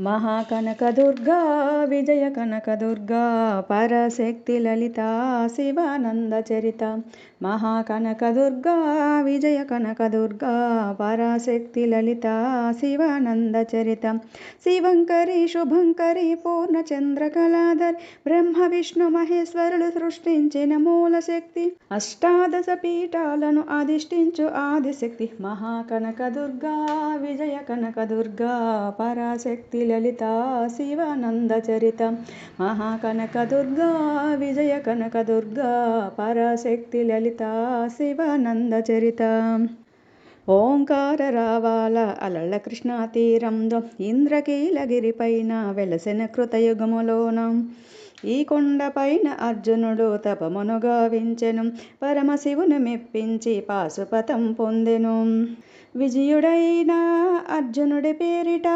మహాకనకదుర్గా విజయ కనకదుర్గా పరశక్తి లలిత శివానంద చరిత. మహాకనకదుర్గా విజయ కనకదుర్గా పరశక్తి లలిత శివానంద చరిత. శివంకరి శుభంకరి పూర్ణచంద్రకళాధర్ బ్రహ్మ విష్ణు మహేశ్వరులు సృష్టించిన మూల శక్తి. అష్టాదశ పీఠాలను అధిష్ఠించు ఆదిశక్తి. మహాకనకదుర్గా విజయ కనకదుర్గా పరాశక్తి లలిత శివానంద చరిత. మహాకనకదుర్గా విజయ కనక దుర్గా పరాశక్తి లలిత శివానంద చరిత. ఓంకార రావాల అలళ్ళ కృష్ణా తీరంలో ఇంద్రకీలగిరిపైన వెలసిన కృతయుగములోన. ఈ కొండపైన అర్జునుడు తపమును గావించెను పరమశివుని మెప్పించి పాశుపతం పొందెను. విజయుడైన అర్జునుడి పేరిట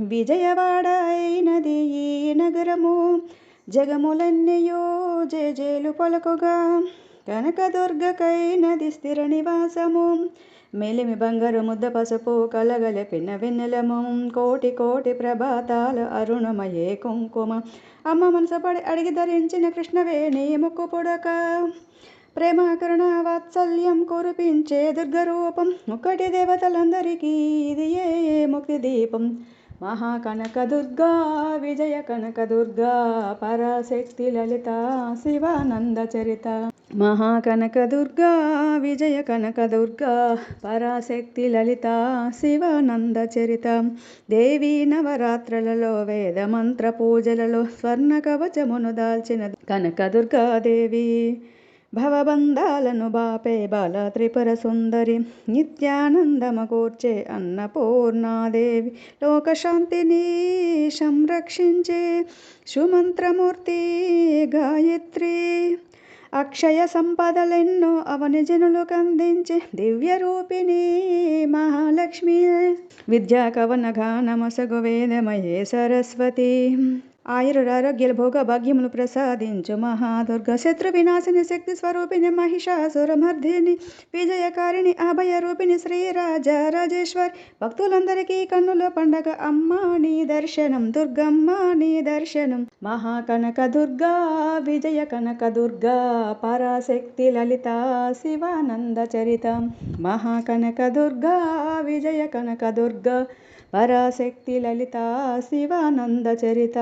విజయవాడ అయినది ఈ నగరము. జగములన్నయో జయజేలు పలుకుగా కనకదుర్గకైనది స్థిర నివాసము. మెలిమి బంగారు ముద్ద పసుపు కలగలిపిన వెన్నెలము కోటి కోటి ప్రభాతాల అరుణమయే కుంకుమ. అమ్మ మనసపడి అడిగి ధరించిన కృష్ణవేణి ముక్కు పుడక. ప్రేమ కరుణ వాత్సల్యం కురిపించే దుర్గరూపం. ఒకటి దేవతలందరికీ ఇది ఏ ముక్తి దీపం? మహాకనకదుర్గా విజయ కనకదుర్గా పరాశక్తి లలిత శివానంద చరిత. మహాకనకదుర్గా విజయ కనకదుర్గా పరాశక్తి లలిత శివానంద చరిత దేవీ నవరాత్రులలో వేద మంత్ర పూజలలో స్వర్ణ కవచమును దాల్చిన కనకదుర్గాదేవి భవబంధాలను బాపే బాల త్రిపుర సుందరి నిత్యానందమకూర్చే అన్నపూర్ణాదేవి లోకశాంతిని సంరక్షించే సుమంత్రమూర్తి గాయత్రి. అక్షయ సంపదలెన్నో అవని జనులకు అందించే దివ్య రూపిణి మహాలక్ష్మి. విద్యా కవన గానమసగు వేదమయే సరస్వతి. ఆయురారోగ్యాల భోగ భాగ్యములు ప్రసాదించు మహాదుర్గ శత్రు వినాశిని శక్తి స్వరూపిణి మహిషాసురమర్ధిని విజయకారిణి అభయ రూపిణి శ్రీరాజ రాజేశ్వర్. భక్తులందరికీ కన్నుల పండగ. అమ్మా నీ దర్శనం. దుర్గమ్మ నీ దర్శనం. మహాకనక దుర్గా విజయ కనక దుర్గా పరాశక్తి లలిత శివానంద చరిత. మహాకనక దుర్గా విజయ కనక దుర్గా. పరాశక్తి లలిత శివానంద చరిత.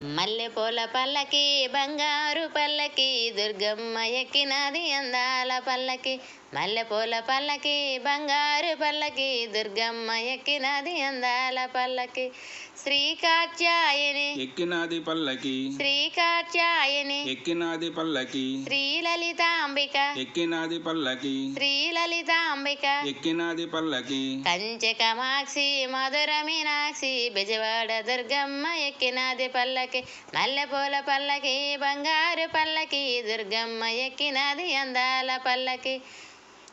మల్లె పూల పల్లకి బంగారు పల్లకి దుర్గమ్మ ఎక్కినది అందాల పల్లకి. మల్లె పూల పల్లకి బంగారు పల్లకి దుర్గమ్మ ఎక్కినది అందాల పల్లకి. శ్రీకాత్యాయని ఎక్కినాది పల్లకి. శ్రీకాత్యాయని ఎక్కినాది పల్లకి. శ్రీలలితాంబిక ఎక్కినాది పల్లకి. శ్రీలలితాంబిక ఎక్కినాది పల్లకి. కంచె కమాక్షి మధుర మీనాక్షి బెజవాడ దుర్గమ్మ ఎక్కినది పల్లకి. మల్లెపూల పల్లకి బంగారు పల్లకి దుర్గమ్మ ఎక్కినది అందాల పల్లకి.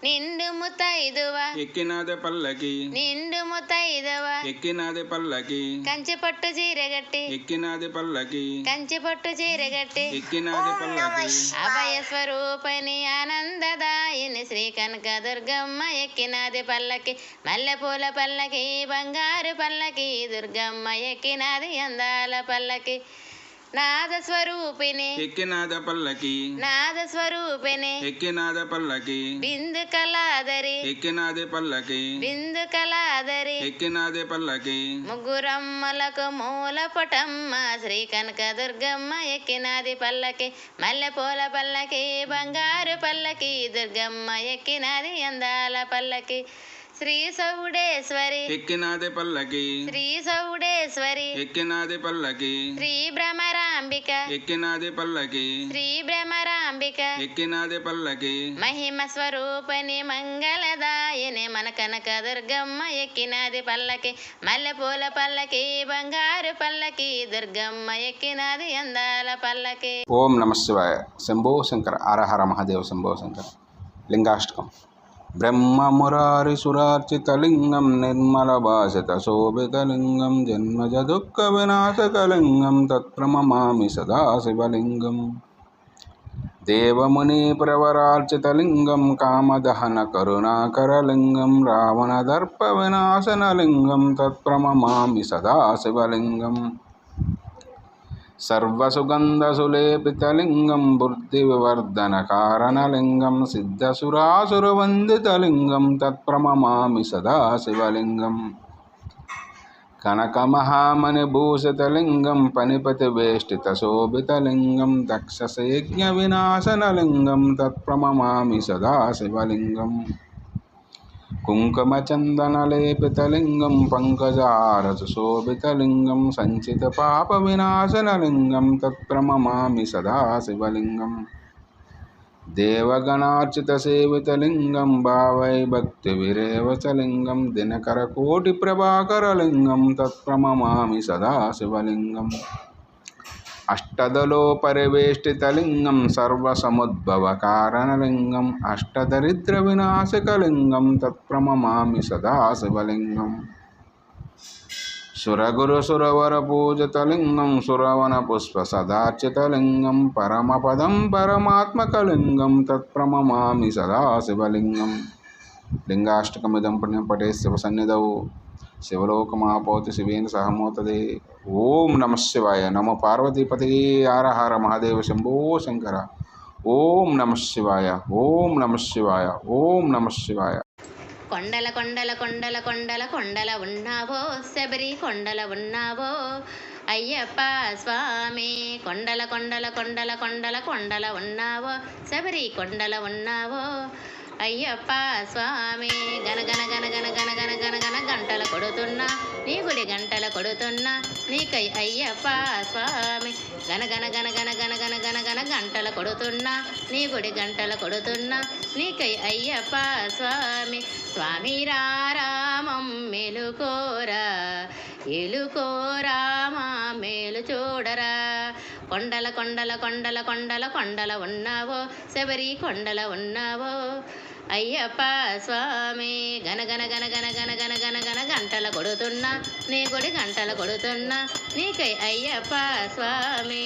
నిండు ముత్తైదువ. ఎక్కినాది పల్లకి. నిండు ముత్తైదువ. ఎక్కినాది పల్లకి. కంచె పట్టు చీరగట్టి. ఎక్కినాది పల్లకి. కంచె పట్టు చీరగట్టి. ఎక్కినాది పల్లకి. అభయ స్వరూపిణి ఆనందదాయిని శ్రీ కనక దుర్గమ్మ ఎక్కినది పల్లకి. మల్లెపూల పల్లకి బంగారు పల్లకి దుర్గమ్మ ఎక్కినది అందాల పల్లకి. నాద స్వరూపిణి ఎక్కినాద పల్లకి నాద స్వరూపిణి ఎక్కినాద పల్లకి బిందు కళాదరి ఎక్కినాది పల్లకి బిందు కళాదరి ఎక్కినాది పల్లకి ముగ్గురమ్మలకు మూల పటమ్మ శ్రీ కనక దుర్గమ్మ ఎక్కినది పల్లకి మల్లెపూల పల్లకి బంగారు పల్లకి దుర్గమ్మ ఎక్కినది అందాల పల్లకి శ్రీ సౌడేశ్వరి ఎక్కినాది పల్లకి శ్రీ సౌడేశ్వరి ఎక్కినాది పల్లకి శ్రీ భ్రమరాంబిక ఎక్కినాది పల్లకి. శ్రీ భ్రమరాంబిక ఎక్కినాది పల్లకి. మహిమ స్వరూపని మంగళదాయని మన కనక దుర్గమ్మ ఎక్కినది పల్లకి. మల్లెపూల పల్లకి బంగారు పల్లకి దుర్గమ్మ ఎక్కినది అందాల పల్లకి. ఓం నమ శివాయ శంభో శంకర. హర మహాదేవ శంభో శంకర. లింగాష్టకం. బ్రహ్మమురారిసురార్చితలింగం నిర్మలభాషితశోభితలింగం జన్మజ దుఃఖ వినాశకలింగం తత్రమమామి సదాశివలింగం దేవముని ప్రవరార్చితలింగం కామదహన కరుణాకరలింగం రావణదర్ప వినాశనలింగం తత్రమమామి సదాశివలింగం సర్వసుగంధసులేపితలింగం బుద్ధి వివర్ధన కారణలింగం సిద్ధసురాసురవందితలింగం తత్ప్రమమామి సదాశివలింగం. కనకమహామణిభూషితలింగం పనిపతి వేష్టిత శోభితలింగం దక్షసయజ్ఞ వినాశనలింగం తత్ప్రమమామి సదాశివలింగం. కుంకుమచందనలేపితలింగం పంకజారసుశోభితలింగం సంచిత పాప వినాశనలింగం తత్ప్రమమామి సదాశివలింగం. దేవగణార్చిత సేవితలింగం భావై భక్తి విరేవచలింగం దినకరకోటి ప్రభాకరలింగం తత్ప్రమమామి సదాశివలింగం. అష్టదలో పరివేష్టితలింగం సర్వసముద్భవ కారణలింగం అష్టదరిద్ర వినాశకలింగం తత్ప్రమమామి సదా శివలింగం సురగురు సురవర పూజతలింగం సురవన పుష్ప సదార్చితలింగం పరమపదం పరమాత్మకలింగం తత్ప్రమమామి సదా శివలింగం లింగాష్టకమిదం పుణ్యం పటే శివ సన్నిధవు శివలోకమాపోతి శివేన సహమోతదే. ఓం నమ శివాయ నమ పార్వతీపతి హర హర మహాదేవ శంభో శంకర. ఓం నమ శివాయ ఓం నమ శివాయ ఓం నమ శివాయ. కొండల కొండల కొండల కొండల కొండల ఉన్నావో శబరి కొండల ఉన్నావో అయ్యప్ప స్వామి. కొండల కొండల కొండల కొండల కొండల ఉన్నావో శబరి కొండల ఉన్నావో అయ్యప్ప స్వామి గనగన గనగన గనగన గనగన గంటల కొడుతున్నా నీ గుడి గంటల కొడుతున్నా నీకై అయ్యప్ప స్వామి గనకన గన కనకన కనకన గంటల కొడుతున్నా నీ గుడి గంటల కొడుతున్నా నీకై అయ్యప్ప స్వామి స్వామి రామం మెలుకోరా ఎలుకోరామా మేలు చూడరా కొండల కొండల కొండల కొండల కొండల ఉన్నావో శబరి కొండల ఉన్నావో. అయ్యప్ప స్వామి గనగన గనగన గనగన గనగన గంటల కొడుతున్నా నీ గుడి గంటల కొడుతున్నా నీకై అయ్యప్ప స్వామి.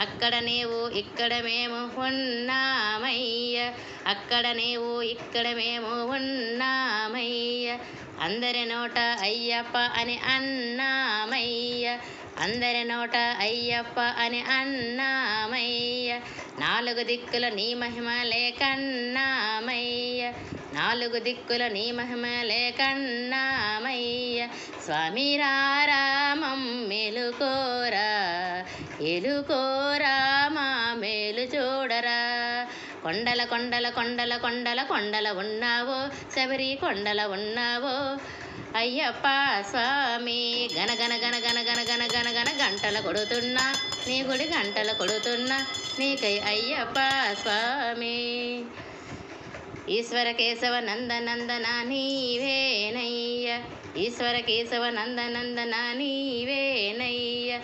అక్కడ నీవు ఇక్కడ మేము ఉన్నామయ్య. అక్కడ నీవు ఇక్కడ మేము ఉన్నామయ్య. అందరి నోట అయ్యప్ప అని అన్నామయ్య. అందరి నోట అయ్యప్ప అని అన్నామయ్య. నాలుగు దిక్కుల నీ మహిమలే కన్నామయ్య నాలుగు దిక్కుల నీ మహిమలే కన్నామయ్య స్వామి రారామం మెలుకోరా. ఎలుకోరా మా మేలు చూడరా. కొండల కొండల కొండల కొండల కొండల ఉన్నావో శబరి కొండల ఉన్నావో. అయ్యప్ప స్వామి గన గన గన గన గన గన గన గన గంటల కొడుతున్నా నీ గుడి గంటల కొడుతున్నా నీకై అయ్యప్ప స్వామి. ఈశ్వర కేశవ నంద నందన నీవేనయ్య. ఈశ్వర కేశవ నంద నందన నీవేనయ్య.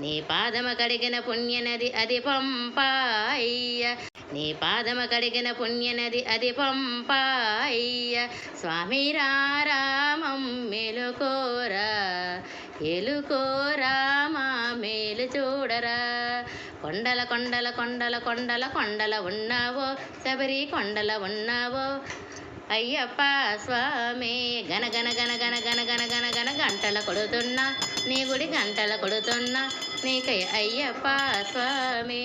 నీ పాదమ కడిగిన పుణ్యనది అది పంపాయ్య. నీ పాదమ కడిగిన పుణ్యనది అది పంపాయ్య. స్వామి రామం మెలుకోరా ఎలుకోరా మా మేలు చూడరా. కొండల కొండల కొండల కొండల కొండల ఉన్నావో శబరి కొండల ఉన్నావో అయ్యప్ప స్వామి గన గన గన గన గన గన గన గన గంటల కొడుతున్నా నీ గుడి గంటల కొడుతున్నా నీకై అయ్యప్ప స్వామి.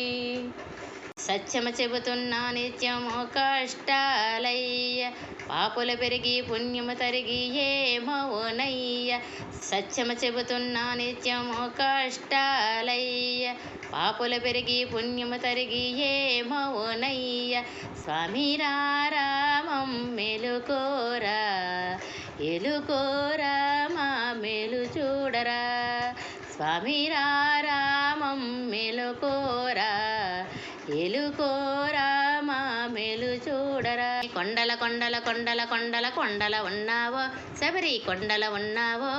సత్యము చెబుతున్నా నిత్యము కష్టాలయ్య. పాపులు పెరిగి పుణ్యము తరిగి ఏమవునయ్య? సత్యము చెబుతున్నా నిత్యము కష్టాలయ్య. పాపులు పెరిగి పుణ్యము తరిగి ఏమవునయ్య? స్వామి రామం మెలుకోరా. ఎలుకోరా మా మేలు చూడరా. స్వామి రామం మెలుకోరా. ఎలుకోరామా మెలు చూడరా కొండల కొండల కొండల కొండల కొండల ఉన్నావో శబరి కొండల ఉన్నావో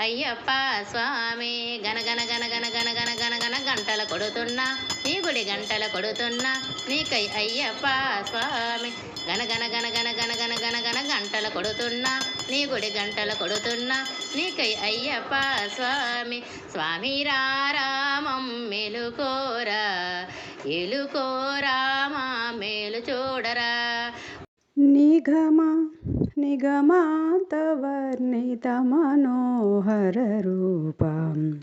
అయ్యప్ప స్వామి గనగన గనగన గనగన గనగన గంటల కొడుతున్నా నీ గుడి గంటల కొడుతున్నా నీకై అయ్యప్ప స్వామి గనగన గనగన గనగన గనగన గంటల కొడుతున్నా నీ గుడి గంటల కొడుతున్నా నీకై అయ్యప్ప స్వామి స్వామి రారామం మెలుకోరా ఇలుకోరామా మేలు చూడరా. నిఘమా నిగమాంతవర్ణిత మనోహర రూపం.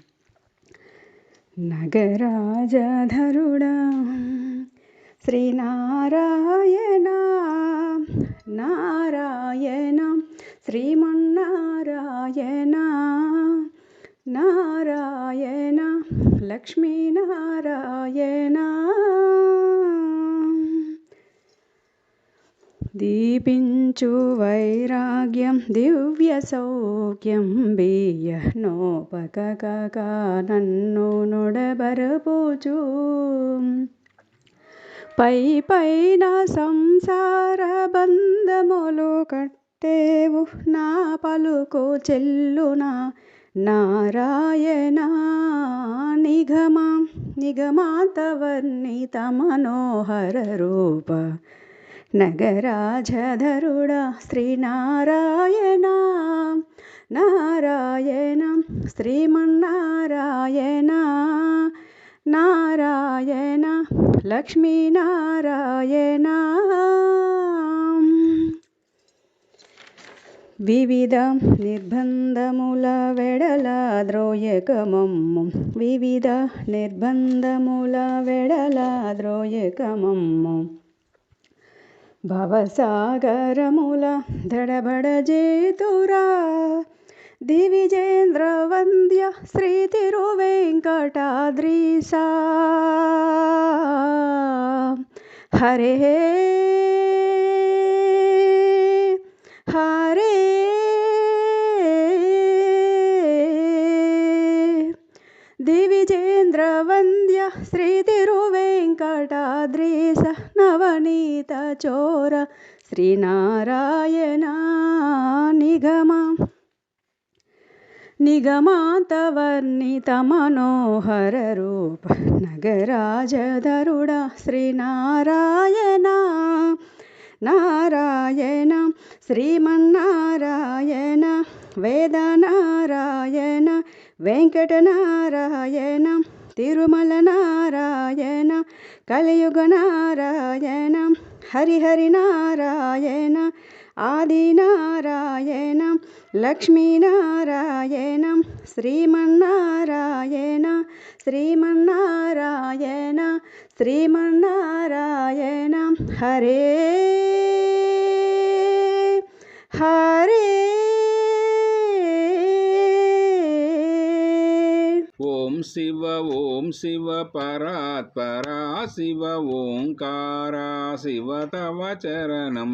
నగరాజధరుడ శ్రీనారాయణ నారాయణ శ్రీమన్నారాయణ నారాయణ. లక్ష్మీనారాయణ. దీపించు వైరాగ్యం దివ్య సౌఖ్యం బియ్య నోపక నన్ను నొడబరపోచు. పై పైన సంసార బంధములు కట్టేవు నా పలుకు చెల్లునా नारायण निगमां निगमातवर्णितमनोहररूप नगराजधरुडा श्रीनारायणा नारायणं श्रीमन्नारायणा नारायण लक्ष्मीनारायणा। వివిధ నిర్బంధముల వెడల ద్రోయకమమ్ము వివిధ నిర్బంధముల వెడల ద్రోయకమమ్ము భవసాగరముల దడబడజేతురా దివిజేంద్ర వంద్య శ్రీ తిరువెంకటాద్రీసా హరే హరే దివిజేంద్ర శ్రీ తిరువెంకటాద్రీస నవనీత చోర శ్రీనారాయణ నిగమ. నిగమాంతవర్ణిత మనోహర రూప నగరాజధరుడ శ్రీనారాయణ. నారాయణ శ్రీమన్నారాయణ వేదనారాయణ వెంకటనారాయణ తిరుమల నారాయణ కలియుగ నారాయణ హరిహరి నారాయణ ఆదినారాయణ లక్ష్మీనారాయణ శ్రీమన్నారాయణ శ్రీమన్నారాయణ శ్రీమన్నారాయణ హరే హరే ఓం శివ ఓం శివ పరాత్పరా శివ ఓంకారా శివ తవ చరణం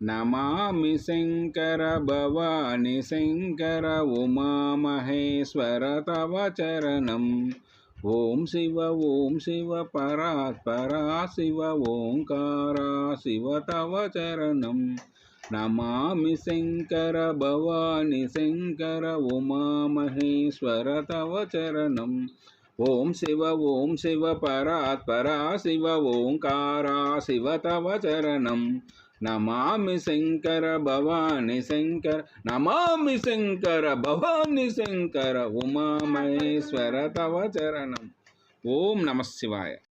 నమామి శంకర భవాని శంకర ఉమామహేశ్వర తవ చరణం ఓం శివ ఓం శివ పరాత్పరా శివ ఓంకారా శివ తవ చరణం నమామి శంకర భవాని శంకర ఉమామహేశ్వర తవ చరణం ఓం శివ ఓం శివ పరాత్పరా శివ ఓంకారా శివ తవ చరణం నమామి శంకర భవాని శంకర నమామి శంకర భవాని శంకర ఉమామహేశ్వర తవ చరణం ఓం నమ శివాయ